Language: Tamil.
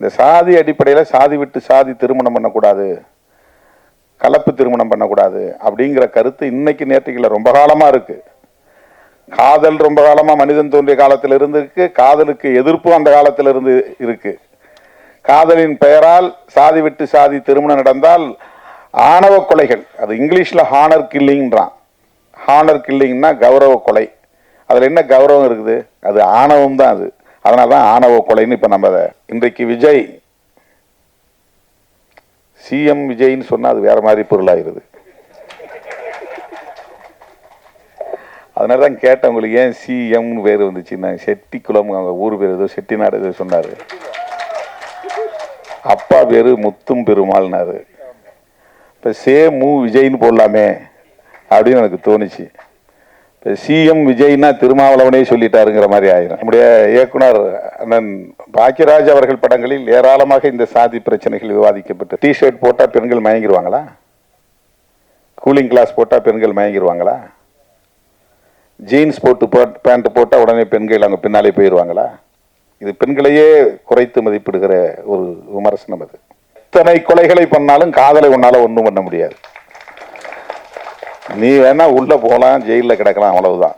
இந்த சாதி அடிப்படையில் சாதி விட்டு சாதி திருமணம் பண்ணக்கூடாது. கலப்பு திருமணம் பண்ணக்கூடாது அப்படிங்கிற கருத்து இன்னைக்கு நேற்றுக்கில் ரொம்ப காலமாக இருக்குது காதல் ரொம்ப காலமாக மனிதன் தோன்றிய காலத்தில் இருந்து இருக்கு காதலுக்கு எதிர்ப்பும் அந்த காலத்தில் இருந்து இருக்கு. காதலின் பெயரால் சாதி விட்டு சாதி திருமணம் நடந்தால் ஆணவ கொலைகள். அது இங்கிலீஷில் ஹானர் கில்லிங்கிறான் ஹானர் கில்லிங்னா கௌரவ கொலை. அதில் என்ன கௌரவம் இருக்குது? அது ஆணவம் தான் அது. அதனால தான் ஆணவ கொலைன்னு இப்போ நம்ம அதை இன்றைக்கு விஜய் சிஎம் விஜய்னு சொன்னால் அது வேற மாதிரி பொருளாயிருது. அதனால தான் கேட்டேன் உங்களுக்கு ஏன் சிஎம்னு பேர் வந்துச்சுன்னா? செட்டிக்குளம் அவங்க ஊர் பேர் ஏதோ செட்டிநாடு ஏதோ சொன்னார். அப்பா பேர் முத்தும் பெருமாள்னாரு. இப்போ சே மு விஜய்னு போடலாமே அப்படின்னு எனக்கு தோணுச்சு. சிஎம் விஜய்னா திருமாவளவனே சொல்லிட்டாருங்கிற மாதிரி ஆயிரும். நம்முடைய இயக்குனர் அண்ணன் பாக்கியராஜ் அவர்கள் படங்களில் ஏராளமாக இந்த சாதி பிரச்சனைகள் விவாதிக்கப்பட்டு டிஷர்ட் போட்டால் பெண்கள் மயங்கிருவாங்களா? கூலிங் கிளாஸ் போட்டால் பெண்கள் மயங்கிருவாங்களா? ஜீன்ஸ் போட்டு பேண்ட் போட்டால் உடனே பெண்கள் அங்கே பின்னாலே போயிடுவாங்களா இது பெண்களையே குறைத்து மதிப்பிடுகிற ஒரு விமர்சனம் அது. இத்தனை கொலைகளை பண்ணாலும் காதலை உன்னால ஒன்றும் பண்ண முடியாது. நீ வேணா உள்ள போகலாம் ஜெயிலில் கிடக்கலாம் அவ்வளவுதான்.